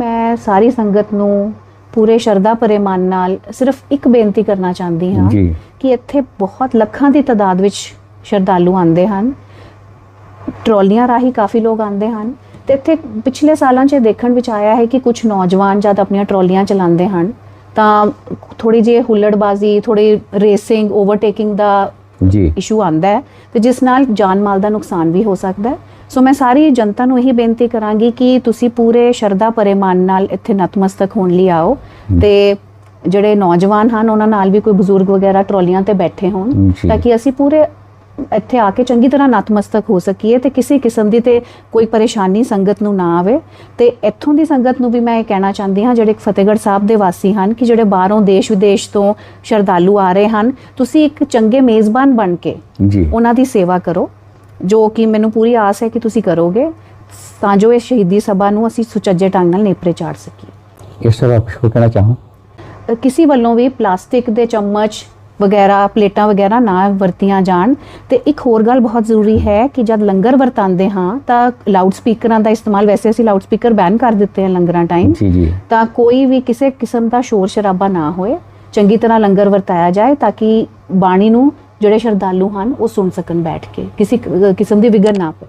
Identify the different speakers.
Speaker 1: ਮੈਂ ਸਾਰੀ ਸੰਗਤ ਨੂੰ ਪੂਰੇ ਸ਼ਰਧਾ ਭਰੇ ਮਨ ਨਾਲ ਸਿਰਫ ਇੱਕ ਬੇਨਤੀ ਕਰਨਾ ਚਾਹੁੰਦੀ ਹਾਂ ਕਿ ਇੱਥੇ ਬਹੁਤ ਲੱਖਾਂ ਦੀ ਤਾਦਾਦ ਵਿੱਚ ਸ਼ਰਧਾਲੂ ਆਉਂਦੇ ਹਨ। ਟਰਾਲੀਆਂ ਰਾਹੀਂ ਕਾਫੀ ਲੋਕ ਆਉਂਦੇ ਹਨ ਤੇ ਇੱਥੇ ਪਿਛਲੇ ਸਾਲਾਂ 'ਚ ਦੇਖਣ ਵਿੱਚ ਆਇਆ ਹੈ ਕਿ ਕੁਝ ਨੌਜਵਾਨ ਜਦ ਆਪਣੀਆਂ ਟਰਾਲੀਆਂ ਚਲਾਉਂਦੇ ਹਨ ਤਾਂ ਥੋੜੀ ਜਿਹੀ ਹੁੱਲੜਬਾਜ਼ੀ ਥੋੜੀ ਰੇਸਿੰਗ ਓਵਰਟੇਕਿੰਗ ਦਾ
Speaker 2: ਜੀ।
Speaker 1: ਇਸ਼ੂ ਆਂਦਾ ਹੈ ਤੇ ਜਿਸ ਨਾਲ ਜਾਨ ਮਾਲ ਦਾ ਨੁਕਸਾਨ ਵੀ ਹੋ ਸਕਦਾ ਹੈ। ਸੋ ਮੈਂ ਸਾਰੀ ਜਨਤਾ ਨੂੰ ਇਹੀ ਬੇਨਤੀ ਕਰਾਂਗੀ ਕਿ ਤੁਸੀਂ ਪੂਰੇ ਸ਼ਰਧਾ ਭਰੇ ਮਨ ਨਾਲ ਇੱਥੇ ਨਤਮਸਤਕ ਹੋਣ ਲਈ ਆਓ ਤੇ ਜਿਹੜੇ ਨੌਜਵਾਨ ਹਨ ਉਹਨਾਂ ਨਾਲ ਵੀ ਕੋਈ ਬਜ਼ੁਰਗ ਵਗੈਰਾ ਟਰਾਲੀਆਂ ਤੇ ਬੈਠੇ ਹੋਣ। ਤਾਂ ਕਿ ਅਸੀਂ ਪੂਰੇ ਇੱਥੇ ਆ ਕੇ ਚੰਗੀ ਤਰ੍ਹਾਂ ਨਤਮਸਤਕ ਹੋ ਸਕੀਏ ਤੇ ਕਿਸੇ ਕਿਸਮ ਦੀ ਤੇ ਕੋਈ ਪਰੇਸ਼ਾਨੀ ਸੰਗਤ ਨੂੰ ਨਾ ਆਵੇ। ਤੇ ਇੱਥੋਂ ਦੀ ਸੰਗਤ ਨੂੰ ਵੀ ਮੈਂ ਇਹ ਕਹਿਣਾ ਚਾਹੁੰਦੀ ਹਾਂ ਜਿਹੜੇ ਫਤਿਹਗੜ੍ਹ ਸਾਹਿਬ ਦੇ ਵਾਸੀ ਹਨ ਕਿ ਜਿਹੜੇ ਬਾਹਰੋਂ ਦੇਸ਼ ਵਿਦੇਸ਼ ਤੋਂ ਸ਼ਰਧਾਲੂ ਆ ਰਹੇ ਹਨ ਤੁਸੀਂ ਇੱਕ ਚੰਗੇ ਮੇਜ਼ਬਾਨ ਬਣ ਕੇ
Speaker 2: ਜੀ।
Speaker 1: ਉਹਨਾਂ ਦੀ ਸੇਵਾ ਕਰੋ ਜੋ ਕਿ ਮੈਨੂੰ ਪੂਰੀ ਆਸ ਹੈ ਕਿ ਤੁਸੀਂ ਕਰੋਗੇ ਤਾਂ ਜੋ ਇਹ ਸ਼ਹੀਦੀ ਸਭਾ ਨੂੰ ਅਸੀਂ ਸੁਚੱਜੇ ਢੰਗ ਨਾਲ ਨੇਪਰੇ ਚਾੜ ਸਕੀਏ।
Speaker 2: ਇਸ ਤਰ੍ਹਾਂ ਕੁਝ ਕਹਿਣਾ ਚਾਹੂੰ।
Speaker 1: ਕਿਸੇ ਵੱਲੋਂ ਵੀ ਪਲਾਸਟਿਕ ਦੇ ਚਮਚ ਵਗੈਰਾ ਪਲੇਟਾਂ ਵਗੈਰਾ ਨਾ ਵਰਤੀਆਂ ਜਾਣ। ਤੇ ਇੱਕ ਹੋਰ ਗੱਲ ਬਹੁਤ ਜ਼ਰੂਰੀ ਹੈ ਕਿ ਜਦ ਲੰਗਰ ਵਰਤਾਉਂਦੇ ਹਾਂ ਤਾਂ ਲਾਊਡ ਸਪੀਕਰਾਂ ਦਾ ਇਸਤੇਮਾਲ ਵੈਸੇ ਅਸੀਂ ਲਾਊਡ ਸਪੀਕਰ ਬੈਨ ਕਰ ਦਿੱਤੇ ਹਨ ਲੰਗਰਾਂ ਟਾਈਮ
Speaker 2: ਜੀ ਜੀ।
Speaker 1: ਤਾਂ ਕੋਈ ਵੀ ਕਿਸੇ ਕਿਸਮ ਦਾ ਸ਼ੋਰ ਸ਼ਰਾਬਾ ਨਾ ਹੋਏ ਚੰਗੀ ਤਰ੍ਹਾਂ ਲੰਗਰ ਵਰਤਾਇਆ ਜਾਏ ਤਾਂ ਕਿ ਬਾਣੀ ਨੂੰ ਜਿਹੜੇ ਸ਼ਰਧਾਲੂ ਹਨ ਉਹ ਸੁਣ ਸਕਣ ਬੈਠ ਕੇ ਕਿਸੇ ਕਿਸਮ ਦੀ ਵਿਗੜ ਨਾ ਪਏ